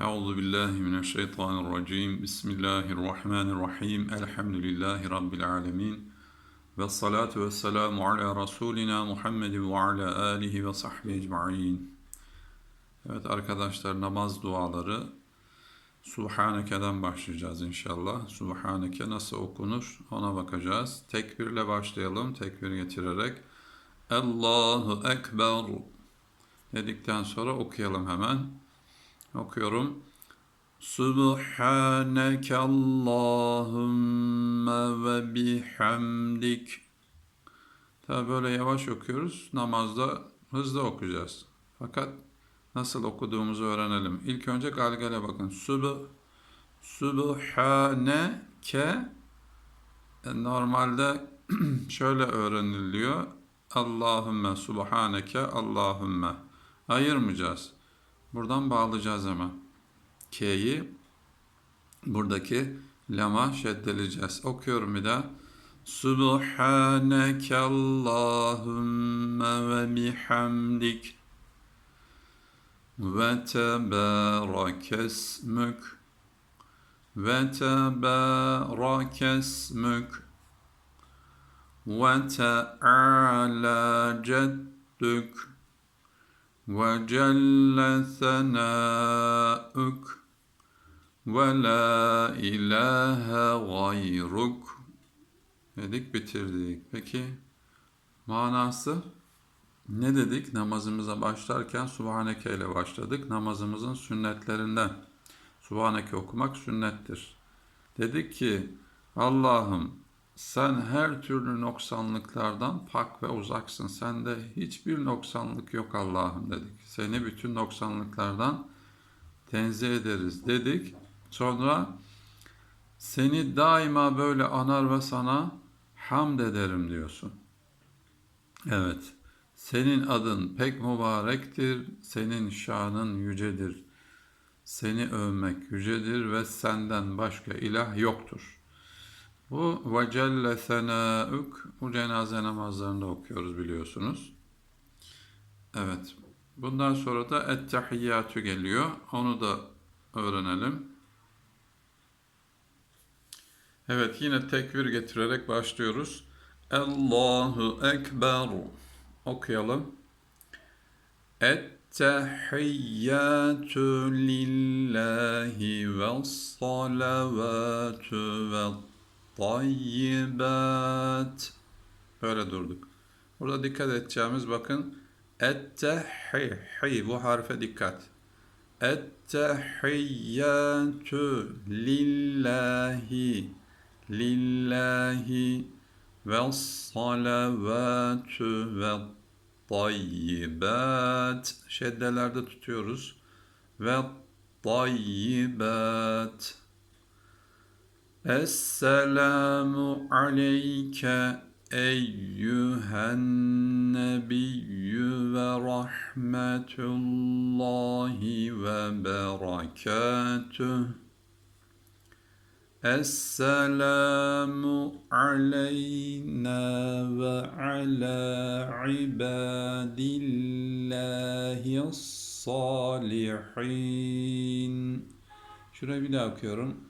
Euzu billahi mineşşeytanirracim. Bismillahirrahmanirrahim. Elhamdülillahi rabbil alamin. Ve salatu ve selamu ala Resulina Muhammed ve ala alihi ve sahbihi ecmaîn. Evet arkadaşlar namaz duaları Subhaneke'den başlayacağız inşallah. Subhaneke nasıl okunur ona bakacağız. Tekbirle başlayalım. Tekbir getirerek Allahu Ekber dedikten sonra okuyalım hemen. Okuyorum. Subhaneke Allahümme ve bihamdik. Tabi böyle yavaş okuyoruz. Namazda hızlı okuyacağız. Fakat nasıl okuduğumuzu öğrenelim. İlk önce galgale bakın. Sub Subhaneke normalde şöyle öğreniliyor. Allahümme Subhaneke Allahümme. Ayırmayacağız. Buradan bağlayacağız hemen. K'yi buradaki lama şeddeleyeceğiz. Okuyorum bir daha. Subhaneke Allahümme ve bihamdik ve tebarekesmük ve tebarekesmük ve teala ceddük وجل ثناؤك ولا إله غيرك dedik bitirdik. Peki manası ne dedik? Namazımıza başlarken Subhaneke ile başladık. Namazımızın sünnetlerinden. Subhaneke okumak sünnettir. Dedik ki Allah'ım sen her türlü noksanlıklardan pak ve uzaksın. Sende hiçbir noksanlık yok Allah'ım dedik. Seni bütün noksanlıklardan tenzih ederiz dedik. Sonra seni daima böyle anar ve sana hamd ederim diyorsun. Evet. Senin adın pek mübarektir, senin şanın yücedir. Seni övmek yücedir ve senden başka ilah yoktur.'' Bu ve celle senauk bu cenaze namazlarında okuyoruz biliyorsunuz. Evet. Bundan sonra da ettehiyyatü geliyor. Onu da öğrenelim. Evet yine tekbir getirerek başlıyoruz. Allahu Ekber. Okuyalım. Ettehiyyatü lillahi ve salavatü ve Tayyibat. Böyle durduk. Burada dikkat edeceğimiz bakın. Ettehi. Hi. Bu harfe dikkat. Ettehiyyatü lillahi. Lillahi. Ve salavatü ve tayyibat. Şeddelerde tutuyoruz. Ve tayyibat. Esselamu aleyke eyyühen nebiyyü ve rahmetullahi ve berekatüh. Esselamu aleyna ve ala ibadillahi salihin. Şurayı bir daha okuyorum.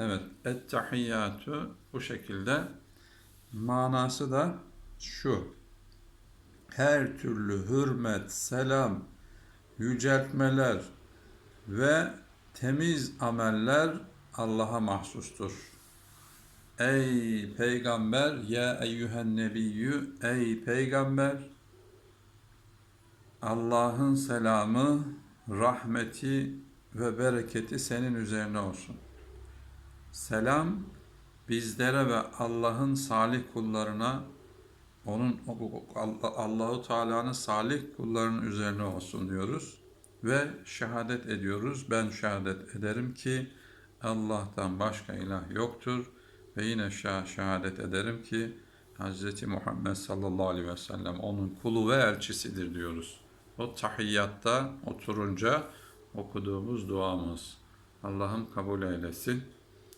Evet, ettehiyyatü bu şekilde. Manası da şu. Her türlü hürmet, selam, yüceltmeler ve temiz ameller Allah'a mahsustur. Ey peygamber, ya eyyühen nebiyyü, ey peygamber, Allah'ın selamı, rahmeti ve bereketi senin üzerine olsun. Selam bizlere ve Allah'ın salih kullarına onun Allahu Teala'nın salih kullarının üzerine olsun diyoruz ve şehadet ediyoruz. Ben şehadet ederim ki Allah'tan başka ilah yoktur ve yine şehadet ederim ki Hz. Muhammed sallallahu aleyhi ve sellem onun kulu ve elçisidir diyoruz. O tahiyyatta oturunca okuduğumuz duamız. Allah'ım kabul eylesin.